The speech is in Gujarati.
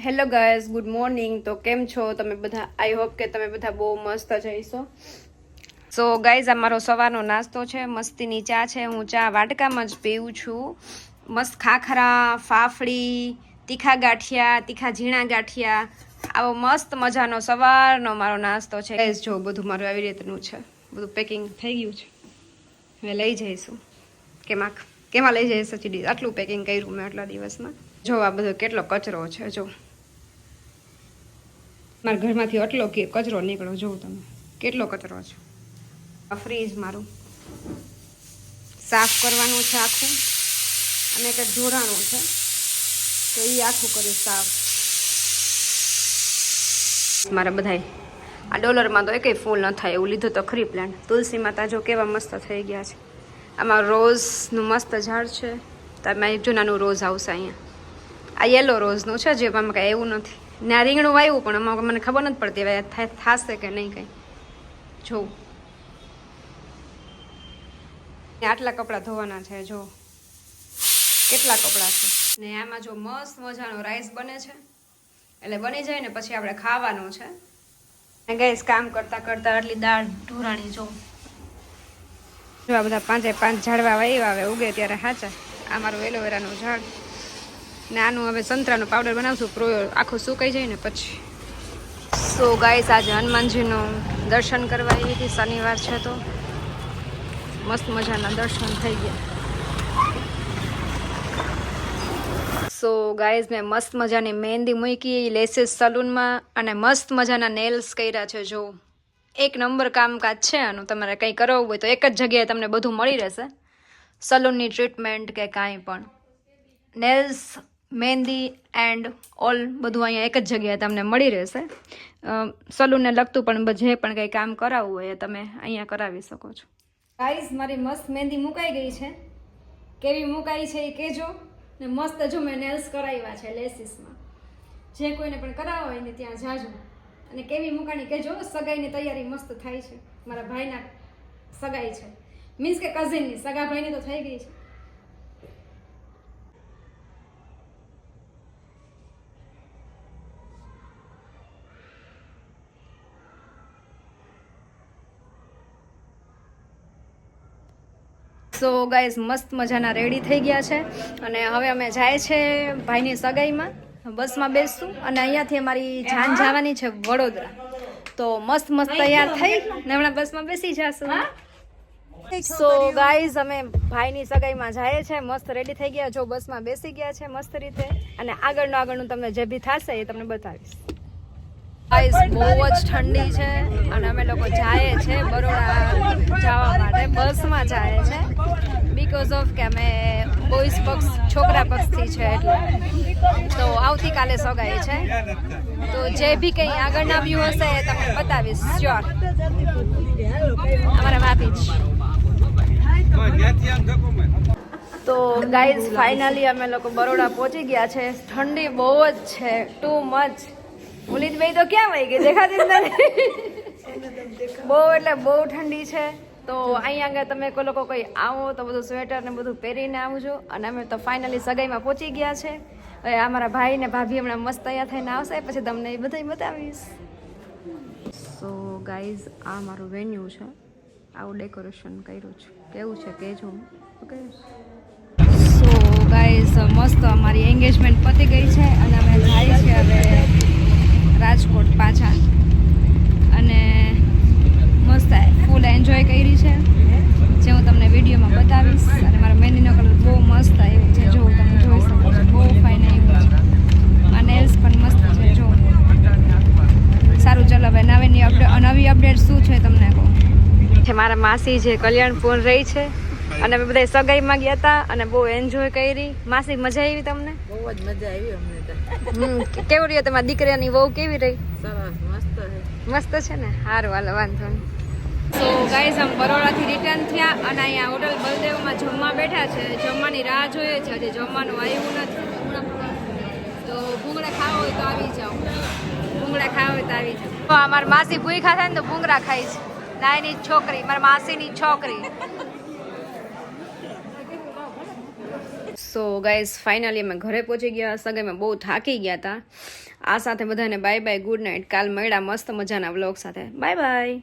હેલો ગાયઝ ગુડ મોર્નિંગ તો કેમ છો તમે બધા? આઈ હોપ કે તમે બધા બહુ મસ્ત જઈશો સો ગાઈઝ આ મારો સવારનો નાસ્તો છે, મસ્તીની ચા છે. હું ચા વાટકામાં જ પીવું છું. મસ્ત ખાખરા, ફાફડી, તીખા ગાંઠિયા, તીખા ઝીણા ગાંઠિયા. આવો મસ્ત મજાનો સવારનો મારો નાસ્તો છે. ગાઈઝ જો બધું મારું આવી રીતનું છે. બધું પેકિંગ થઈ ગયું છે. હવે લઈ જઈશું. કેમાં કેમાં લઈ જઈશ? સચી આટલું પેકિંગ કર્યું મેં આટલા દિવસમાં. જો આ બધો કેટલો કચરો છે, જો. મારા ઘરમાંથી આટલો કે કચરો નીકળ્યો જોઉં તમે. કેટલો કચરો છે? આ ફ્રીજ મારું. સાફ કરવાનું છે આખું. અને કંઈક જોડાણું છે. તો એ આખું કર્યું સાફ. મારા બધાય, આ ડોલરમાં તો એકેય ફૂલ ન થાય એવું લીધું તો ખરી પ્લાન્ટ તુલસી માતા જો કેવા મસ્ત થઈ ગયા છે. આમાં રોઝનું મસ્ત ઝાડ છે. તમે જૂનાનું રોઝ આવશે અહીંયા. આ યલો રોઝનું છે, જે આમાં કાંઈ એવું નથી. ને આ રીંગણું વાવ્યું પણ આમાં મને ખબર નથી પડતી હવે થશે કે નહીં કંઈ. જોઉં. આટલા કપડાં ધોવાના છે જો કેટલા કપડાં છે? ને આમાં જો મસ્ત મજાનો રાઈસ બને છે. એટલે બની જાય ને પછી આપણે ખાવાનું છે. ને ગઈશ કામ કરતા કરતા આટલી દાળ ઢોરાણી જો જો આ બધા પાંચે પાંચ ઝાડવા વાવ્યા આવે, ઉગે ત્યારે હાચા. આ મારું એલોવેરાનું ઝાડ. ને આનું હવે સંતરાનું પાવડર બનાવશું આખું સુકાઈ જાય ને પછી. સો ગાઈસ આજે હનુમાનજીનું દર્શન કરવા આવી હતી, શનિવાર છે તો. મસ્ત મજાના દર્શન થઈ ગયા. સો ગાઈઝ મેં મસ્ત મજાની મહેંદી મૂકી, લેસીસ સલૂનમાં, અને મસ્ત મજાના નેલ્સ કર્યા છે, જો. એક નંબર કામકાજ છે આનું, તમારે કંઈ કરવું હોય તો એક જ જગ્યાએ તમને બધું મળી રહેશે. સલૂનની ટ્રીટમેન્ટ કે કાંઈ પણ. નેલ્સ મહેંદી એન્ડ ઓલ બધું અહીંયા એક જ જગ્યાએ તમને મળી રહેશે. સલૂનને લગતું પણ જે પણ કંઈ કામ કરાવવું હોય તમે અહીંયા કરાવી શકો છો. ગાઈઝ મારી મસ્ત મહેંદી મુકાઈ ગઈ છે. કેવી મુકાઈ છે એ કહેજો. ને મસ્ત જો મેં નેલ્સ કરાવ્યા છે લેસીસમાં. જે કોઈને પણ કરાવવા હોય ને ત્યાં જાજો. અને કેવી મુકાણી કહેજો. સગાઈની તૈયારી મસ્ત થાય છે. મારા ભાઈના સગાઈ છે. મીન્સ કે કઝિનની સગા ભાઈની તો થઈ ગઈ છે. સો ગાઈઝ મસ્ત મજાના રેડી થઈ ગયા છે. અને હવે અમે જાય છે ભાઈની સગાઈમાં. બસમાં બેસશું અને અહીંયાથી અમારી જાન જવાની છે વડોદરા. તો મસ્ત મસ્ત તૈયાર થઈ ને હમણાં બસમાં બેસી જશું. સો ગાઈઝ અમે ભાઈની સગાઈમાં જાય છે મસ્ત રેડી થઈ ગયા. જો બસમાં બેસી ગયા છે મસ્ત રીતે. અને આગળનું આગળનું તમને જે બી થશે એ તમને બતાવીશ. ગાઈઝ બહુ જ ઠંડી છે અને અમે લોકો જાય છે બરોડા જવા માટે, બસમાં જાય છે. બીકોઝ ઓફ કે અમે બોઈસ પક્ષ, છોકરા પક્ષથી છે એટલે. તો આવતીકાલે સગાઈ છે. તો જે બી કંઈ આગળના વ્યૂ હશે એ તમને બતાવીશ શ્યોર અમારા ભાભી જ. તો ગાઈઝ ફાઇનલી અમે લોકો બરોડા પહોંચી ગયા છે. ઠંડી બહુ જ છે ટુ મચ મુલીનભાઈ તો ક્યાં વહી ગઈ? દેખાતી જ નથી. બહુ એટલે બહુ ઠંડી છે. તો અહીંયા આગળ તમે કોઈ લોકો કોઈ આવો તો બધું સ્વેટર ને બધું પહેરીને આવજો. અને અમે તો ફાઇનલી સગાઈમાં પહોંચી ગયા છે. હવે અમારા ભાઈ ને ભાભી હમણાં મસ્ત તૈયાર થઈને આવશે. પછી તમને એ બધાય બતાવીશ. સો ગાઈઝ આ મારું વેન્યુ છે. આવું ડેકોરેશન કર્યું છે. કેવું છે કહેજો ઓકે સો ગાઈઝ મસ્ત અમારી એન્ગેજમેન્ટ પતી ગઈ છે. અને રાજકોટ પાછા. અને મસ્ત ફૂલ એન્જોય કરી છે. જે હું તમને વિડીયોમાં બતાવીશ. અને મારા મહેંદીનો કલર બહુ મસ્ત આવ્યો છે. જો તમે જોઈ શકો છો, બહુ ફાઇન આવ્યું છે. આ નેલ્સ પણ મસ્ત છે, જો. સારું, ચલો, હવે નવીની અપડેટ નવી અપડેટ શું છે તમને કહું? છે મારા માસી જે કલ્યાણપુર રહી છે અને અમે બધા સગાઈમાં ગયા હતા અને બહુ એન્જોય કરી. માસી મજા આવી તમને? બહુ જ મજા આવી અમને તો. કેવું રહ્યું તમારા દીકરાની વહુ કેવી રહી? સરસ મસ્ત છે. મસ્ત છે ને? સારું હાલો વાંધો નહીં. તો ગાઈઝ આમ બરોડાથી રિટર્ન થયા અને અહીંયા હોટલ બલદેવમાં જમવા બેઠા છે. જમવાની રાહ જોઈએ છે. હજી જમવાનું આવ્યું નથી. તો ભૂંગળા ખાવા હોય તો આવી જાઓ. ભૂંગળા ખાવા હોય તો આવી જાઓ. તો અમારી માસી ભૂઈ ખાતા ને તો ભૂંગળા ખાઈ છે. નાની છોકરી મારા માસીની છોકરી. સો ગાઈઝ ફાઇનલી અમે ઘરે પહોંચી ગયા. સગાઈમાં બહુ થાકી ગયા હતા આ સાથે બધાને બાય બાય ગુડ નાઇટ કાલ મળ્યા મસ્ત મજાના વ્લોગ સાથે. Bye bye